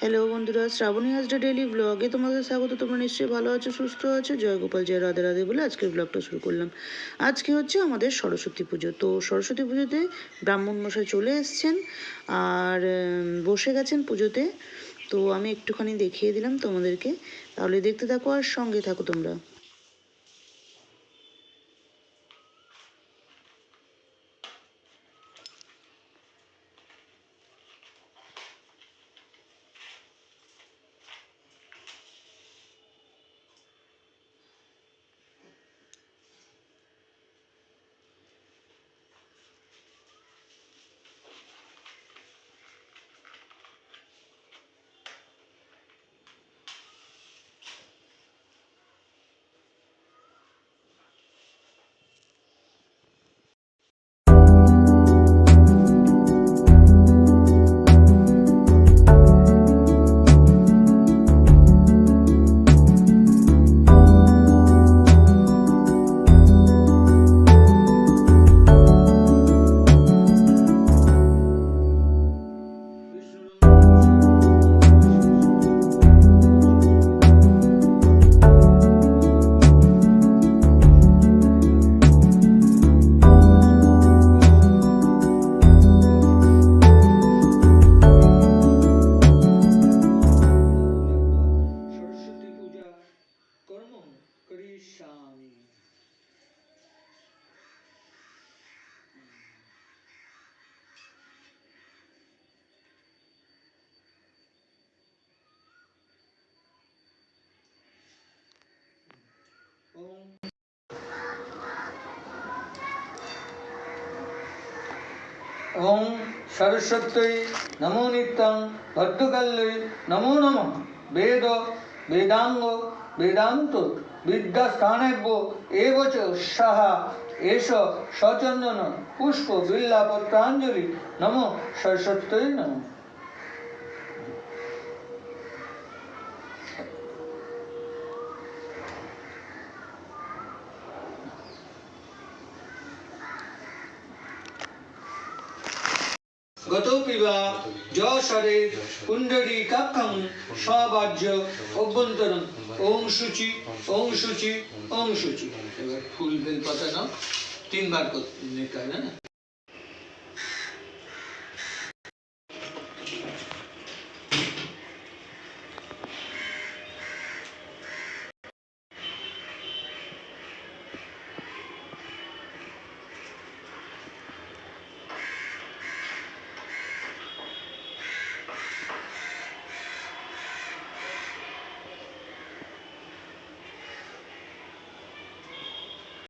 Hello বন্ধুরা, Shrabani Hazra daily ব্লগে তোমাদের স্বাগত। তোমরা নিশ্চয়ই ভালো আছো, সুস্থ আছো? জয়গোপাল জয়, রাধে রাধে বলে আজকের ব্লগটা শুরু করলাম। আজকে হচ্ছে আমাদের সরস্বতী পুজো। তো সরস্বতী পুজোতে ব্রাহ্মণ মশাই চলে এসছেন আর বসে গেছেন পুজোতে। তো আমি একটুখানি দেখিয়ে দিলাম তোমাদেরকে। তাহলে দেখতে থাকো আর সঙ্গে থাকো তোমরা। ওম সরস্বত্যই নমো নিত্যং ভদ্রকাল্যই নমো নমঃ। বেদ, বেদাঙ্গ, বেদান্ত, বিদ্যাস্থানেভ্য এব চ সাহা এষ সচন্দন, পুষ্প, বিল্লাপত্রাঞ্জলি। নমো সরস্বত্যই নমঃ। গতপি বা যশরে কুণ্ডরী কাক্ষং সবাজ্য অভ্যন্তরণ ওং সূচি ওং সূচি ওং সূচি এবার ফুল বেল পাতা নাও। তিনবার নিতে হয় না?